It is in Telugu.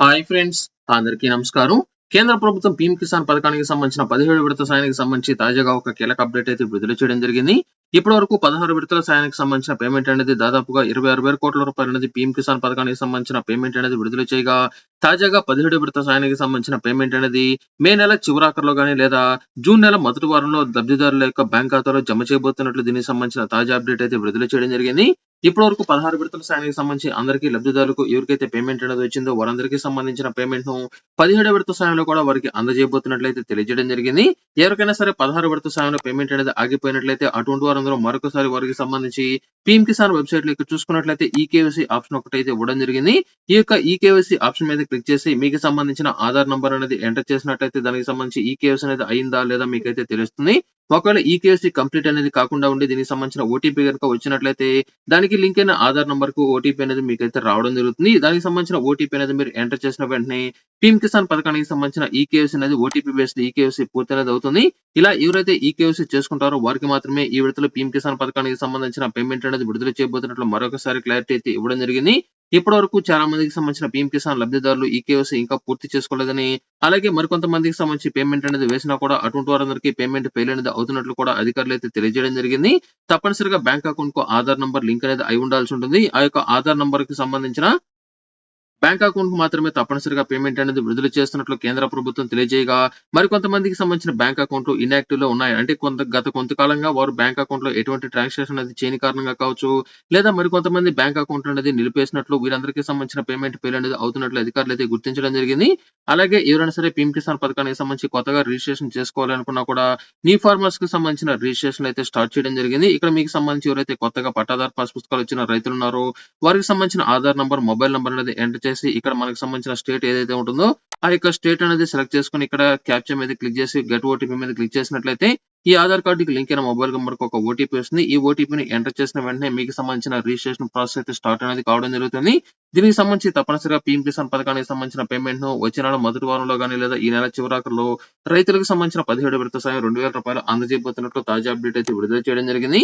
హాయ్ ఫ్రెండ్స్ అందరికీ నమస్కారం. కేంద్ర ప్రభుత్వం పీఎం కిసాన్ పథకానికి సంబంధించిన పదిహేడు విడత సాయానికి సంబంధించి తాజాగా ఒక కీలక అప్డేట్ అయితే విడుదల చేయడం జరిగింది. ఇప్పటి వరకు పదహారు విడతల సాయానికి సంబంధించిన పేమెంట్ అనేది దాదాపుగా ఇరవై ఆరు వేల కోట్ల రూపాయలు అనేది పీఎం కిసాన్ పథకానికి సంబంధించిన పేమెంట్ అనేది విడుదల చేయగా తాజాగా పదిహేడు విడత సాయానికి సంబంధించిన పేమెంట్ అనేది మే నెల చివరాఖరులో కానీ లేదా జూన్ నెల మొదటి వారంలో లబ్ధిదారుల యొక్క బ్యాంక్ ఖాతాలో జమ చేయబోతున్నట్లు దీనికి సంబంధించిన తాజా అప్డేట్ అయితే విడుదల చేయడం జరిగింది. ఇప్పటి వరకు పదహారు విడతల సాయానికి సంబంధించి అందరికీ లబ్ధిదారులకు ఎవరికైతే పేమెంట్ అనేది వచ్చిందో వారందరికీ సంబంధించిన పేమెంట్ను పదిహేడు విడత సాయంలో కూడా వారికి అందజేయబోతున్నట్లయితే తెలియజేయడం జరిగింది. ఎవరికైనా సరే పదహారు విడత సాయంలో పేమెంట్ అనేది ఆగిపోయినట్లయితే అటువంటి వారందరూ మరొకసారి వారికి సంబంధించి పిఎం కిసాన్ వెబ్సైట్లో చూసుకున్నట్లయితే ఈకేవైసీ ఆప్షన్ ఒకటి అయితే ఇవ్వడం జరిగింది. ఈ యొక్క ఈకేవైసీ ఆప్షన్ మీద క్లిక్ చేసి మీకు సంబంధించిన ఆధార్ నంబర్ అనేది ఎంటర్ చేసినట్లయితే దానికి సంబంధించి ఈ ఈకేవైసీ అనేది అయిందా లేదా మీకైతే తెలుస్తుంది. ఒకవేళ ఈకేవైసీ కంప్లీట్ అనేది కాకుండా ఉండి దీనికి సంబంధించిన ఓటీపీ కనుక వచ్చినట్లయితే దానికి లింక్ అయిన ఆధార్ నంబర్కు ఓటీపీ అనేది మీకైతే రావడం జరుగుతుంది. దానికి సంబంధించిన ఓటీపీ అనేది మీరు ఎంటర్ చేసిన వెంటనే పీఎం కిసాన్ పథకానికి సంబంధించిన ఈకేవైసీ అనేది ఓటీపీ బేస్డ్ ఈకేవైసీ పూర్తి అనేది అవుతుంది. ఇలా ఎవరైతే ఈకేవైసీ చేసుకుంటారో వారికి మాత్రమే ఈ విడతలో పీఎం కిసాన్ పథకానికి సంబంధించిన పేమెంట్ అనేది విడుదల చేయబోతున్నట్లు మరొకసారి క్లారిటీ అయితే ఇవ్వడం జరిగింది. ఇప్పటి వరకు చాలా మందికి సంబంధించిన పీఎం కిసాన్ లబ్ధిదారులు ఈ కేవైసీ ఇంకా పూర్తి చేసుకోలేదని అలాగే మరికొంతమందికి సంబంధించి పేమెంట్ అనేది వేసినా కూడా అటువంటి వారందరికీ పేమెంట్ ఫెయిల్ అనేది అవుతున్నట్లు కూడా అధికారులు అయితే తెలియజేయడం జరిగింది. తప్పనిసరిగా బ్యాంక్ అకౌంట్కు ఆధార్ నంబర్ లింక్ అనేది అయి ఉండాల్సి ఉంటుంది. ఆ యొక్క ఆధార్ నంబర్కి సంబంధించిన బ్యాంక్ అకౌంట్కు మాత్రమే తప్పనిసరిగా పేమెంట్ అనేది విడుదల చేస్తున్నట్లు కేంద్ర ప్రభుత్వం తెలియజేయగా మరి కొంతమందికి సంబంధించిన బ్యాంక్ అకౌంట్లు ఇన్యాక్టివ్లో ఉన్నాయి. అంటే కొంత గత కొంతకాలంగా వారు బ్యాంక్ అకౌంట్లో ఎటువంటి ట్రాన్సాక్షన్ అనేది చేయని కారణంగా కావచ్చు లేదా మరి కొంతమంది బ్యాంక్ అకౌంట్ అనేది నిలిపేసినట్లు వీరందరికీ సంబంధించిన పేమెంట్ పేరు అనేది అవుతున్నట్లు అధికారులు అయితే గుర్తించడం జరిగింది. అలాగే ఎవరైనా సరే పీఎం కిసాన్ పథకానికి సంబంధించి కొత్తగా రిజిస్ట్రేషన్ చేసుకోవాలనుకున్నా కూడా నీ ఫార్మర్స్కి సంబంధించిన రిజిస్ట్రేషన్ అయితే స్టార్ట్ చేయడం జరిగింది. ఇక్కడ మీకు సంబంధించి ఎవరైతే కొత్తగా పట్టాదార్ పాస్ పుస్తకాలు వచ్చిన రైతులు ఉన్నారో వారికి సంబంధించిన ఆధార్ నంబర్ మొబైల్ నంబర్ అనేది ఎంటర్ చేసి ఇక్కడ మనకి సంబంధించిన స్టేట్ ఏదైతే ఉంటుందో ఆ యొక్క స్టేట్ అనేది సెలెక్ట్ చేసుకుని ఇక్కడ క్యాప్చర్ మీద క్లిక్ చేసి గెట్ ఓటీపీ మీద క్లిక్ చేసినట్లయితే ఈ ఆధార్ కార్డుకి లింక్ అయిన మొబైల్ నెంబర్కు ఒక ఓటీపీ వస్తుంది. ఈ ఓటీపీని ఎంటర్ చేసిన వెంటనే మీకు సంబంధించిన రిజిస్ట్రేషన్ ప్రాసెస్ అయితే స్టార్ట్ అనేది కావడం జరుగుతుంది. దీనికి సంబంధించి తప్పనిసరిగా పీఎం కిసాన్ పథకానికి సంబంధించిన పేమెంట్ను వచ్చే నెల మొదటి వారంలో కానీ లేదా ఈ నెల చివరాకర్లో రైతులకు సంబంధించిన పదిహేడు విడత సాయం రెండు వేల రూపాయలు అందజేయబోతున్నట్లు తాజా అప్డేట్ అయితే విడుదల చేయడం జరిగింది.